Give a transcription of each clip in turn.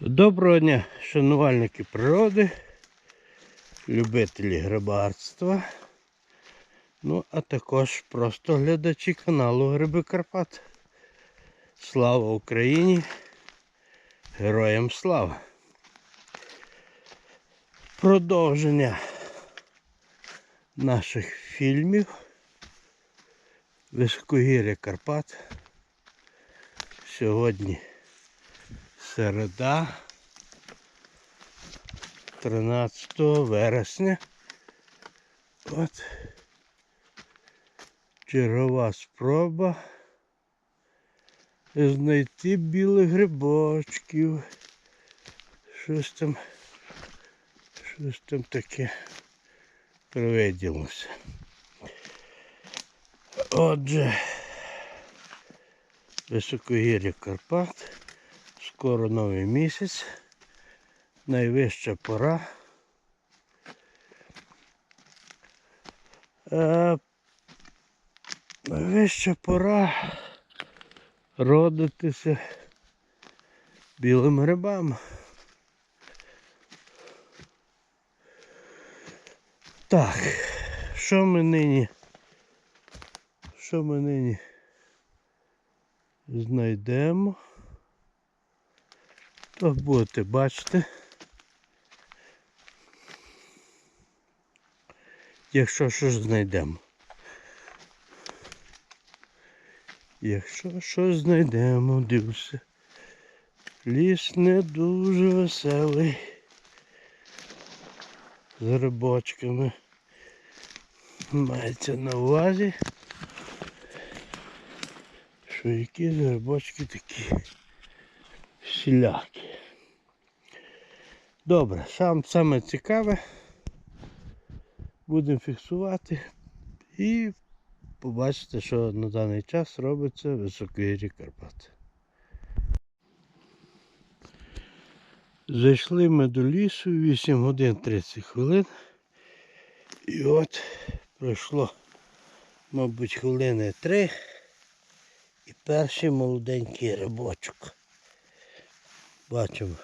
Доброго дня, шанувальники природи, любителі грибарства, ну а також просто глядачі каналу Гриби Карпат. Слава Україні! Героям слава! Продовження наших фільмів Високогір'я Карпат. Сьогодні середа 13 вересня. От чергова спроба знайти білих грибочків. Щось там, щось там таке привиділося. Отже, високогір'я Карпат. Скоро новий місяць. Найвища пора. Е, найвища пора родитися білим грибам. Так, що ми нині? Що ми нині знайдемо? То будете бачити. Якщо щось знайдемо. Якщо щось знайдемо, дився. Ліс не дуже веселий. З грибочками. Мається на увазі, що якісь грибочки такі всілякі. Добре, сам саме цікаве. Будемо фіксувати і побачите, що на даний час робиться високий Карпат. Зайшли ми до лісу 8 годин 30 хвилин. І от пройшло, мабуть, хвилини 3 і перший молоденький рибочок. Бачимо.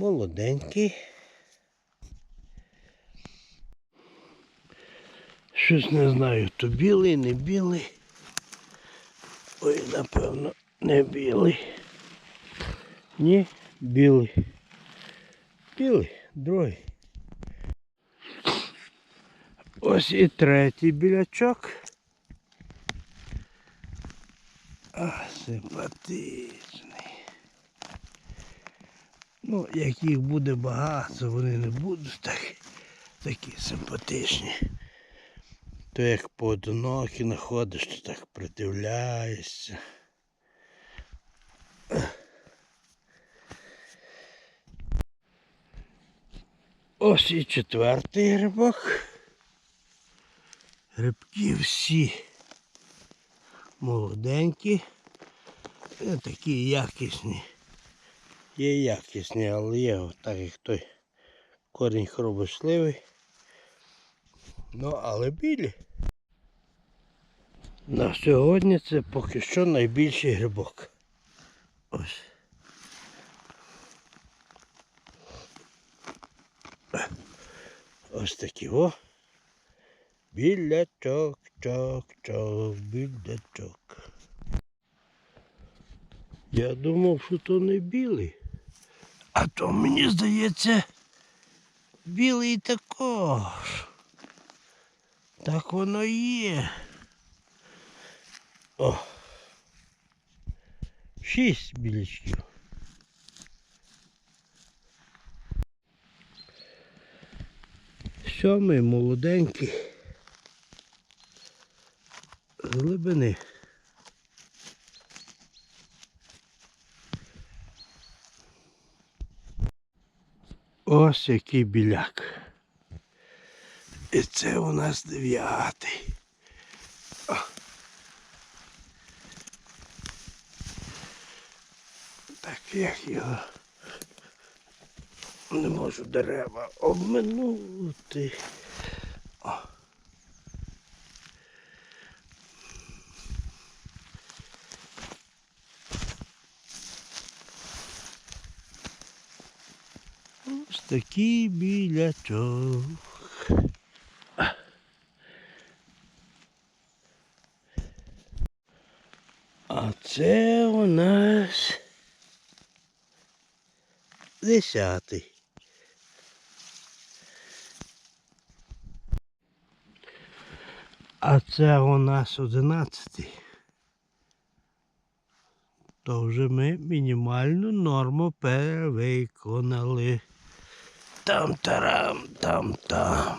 Молоденький. Щось не знаю, то білий, не білий. Ой, напевно, не білий. Ні, білий. Білий, другий. Ось і третій білячок. А, симпатичний. Ну, як їх буде багато, вони не будуть так, такі симпатичні. То як поодинокі знаходиш, то так придивляєшся. Ось і четвертий грибок. Грибки всі молоденькі. Такі якісні. Є якісні, але є так як той корінь хробошливий. Ну, але білі. На сьогодні це поки що найбільший грибок. Ось. Ось такі о. Білячок, чок, чок, білячок. Я думав, що то не білий. А то мені здається, білий також. Так воно є. О. Шість білячків. Сьомий молоденький. Глибини. Ось який біляк. І це у нас дев'ятий. Так як його не можу дерева обминути. О. Ось такий білячок. А це у нас десятий. А це у нас одинадцятий. То вже ми мінімальну норму перевиконали. Там-тарам, там-там.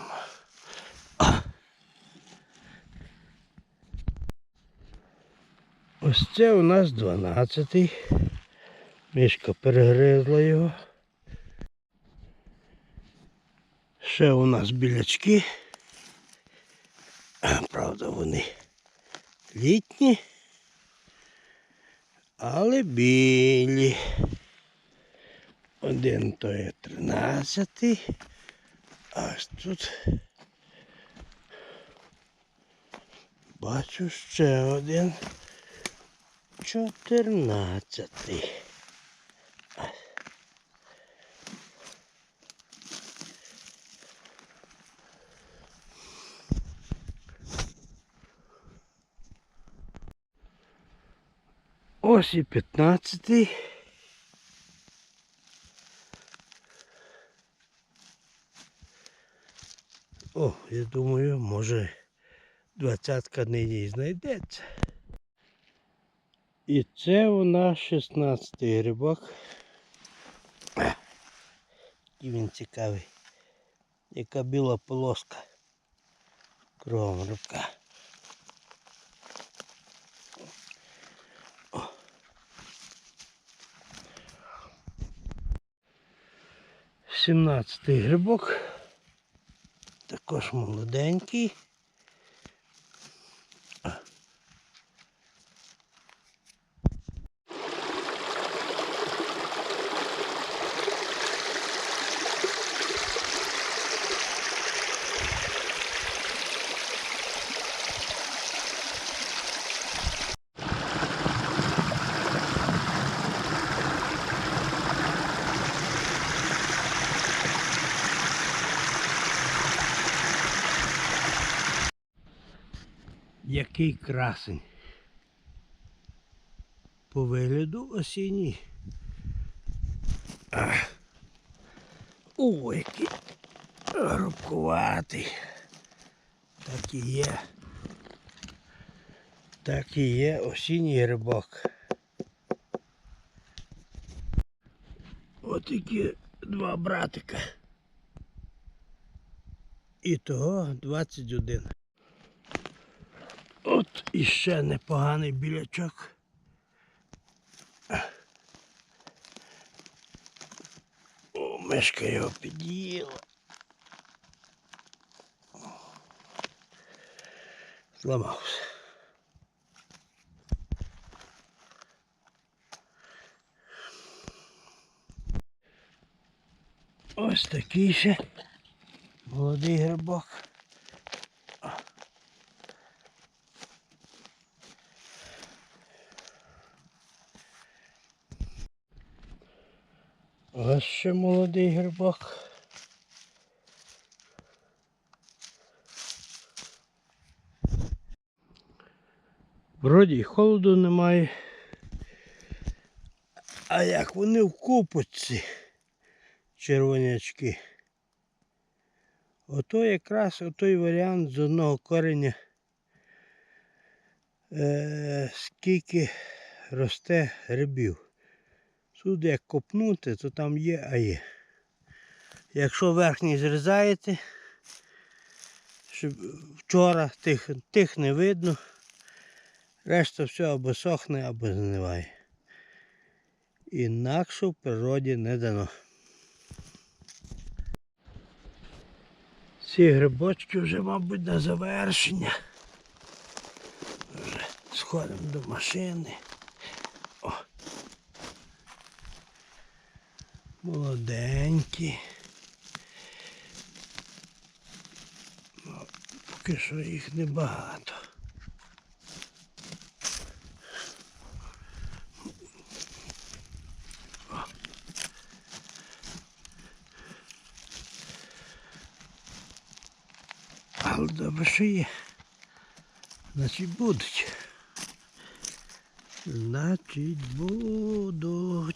Ось це у нас 12-й. Мішка перегризла його. Ще у нас білячки. Правда, вони літні, але білі. Один то є 13. Аж тут бачу ще один. Чотирнадцятий. Ось і п'ятнадцятий. О, я думаю, може двадцятка нині і знайдеться. І це у нас 16 грибок. А, Який він цікавий. Яка біла полоска. Кругом грибка. О. Сімнадцятий грибок. Також молоденький. Який красень. По вигляду осінній. Ах. О, який грубкуватий. Так і є. Так і є осінній грибок. От такі два братика. І того 21. От іще непоганий білячок. О, мишка його під'їла. Зламався. Ось такий ще молодий грибок. Ще молодий грибок. Вроді й холоду немає. А як вони вкупаться, червонячки. Ото якраз отой варіант з одного кореня, е, скільки росте грибів. Тут як копнути, то там є, а є. Якщо верхній зрізаєте, щоб вчора тих, тих не видно, решта все або сохне, або зниває. Інакше в природі не дано. Ці грибочки вже, мабуть, на завершення. Вже сходимо до машини. молоденькі. Ну, поки що їх небагато. Але добре що є. Значить будуть. Значить будуть.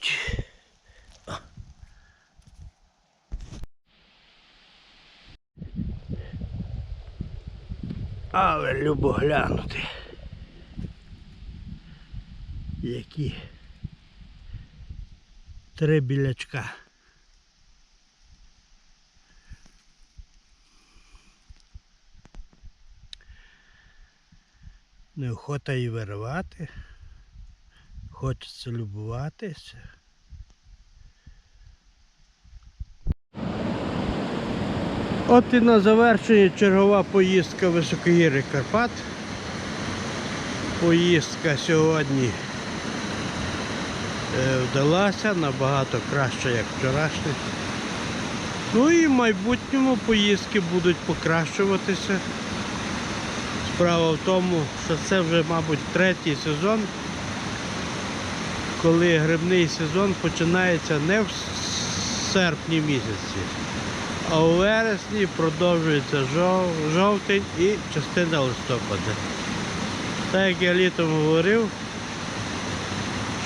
Але любо глянути. Які три білячка. Неохота і виривати. Хочеться любуватися. От і на завершення чергова поїздка Високогір'я Карпат. Поїздка сьогодні е, вдалася набагато краще, як вчорашня. Ну і в майбутньому поїздки будуть покращуватися. Справа в тому, що це вже, мабуть, третій сезон, коли грибний сезон починається не в серпні місяці, а у вересні продовжується жов- жовтень і частина листопада. Так як я літом говорив,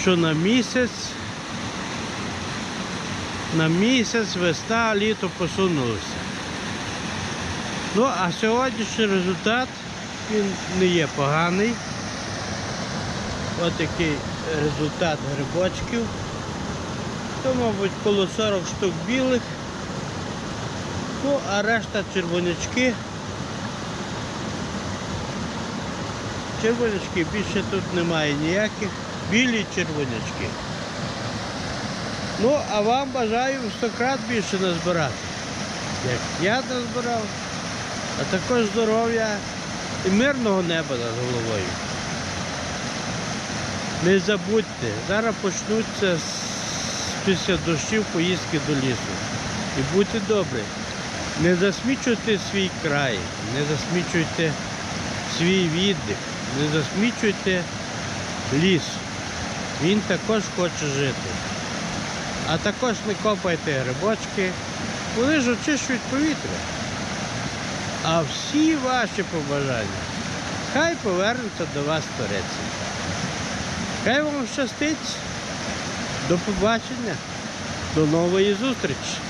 що на місяць, на місяць весна, літо посунулося. Ну, а сьогоднішній результат він не є поганий. Ось такий результат грибочків. То, мабуть, коло 40 штук білих. Ну, а решта червонячки. Червонячки більше тут немає ніяких. Білі червонячки. Ну, а вам бажаю в 100 крат більше назбирати. Як я назбирав, а також здоров'я і мирного неба над головою. Не забудьте, зараз почнуться з- після дощів поїздки до лісу. І будьте добрі. Не засмічуйте свій край, не засмічуйте свій віддих, не засмічуйте ліс. Він також хоче жити. А також не копайте грибочки, вони ж очищують повітря. А всі ваші побажання хай повернуться до вас творець. Хай вам щастить. До побачення. До нової зустрічі.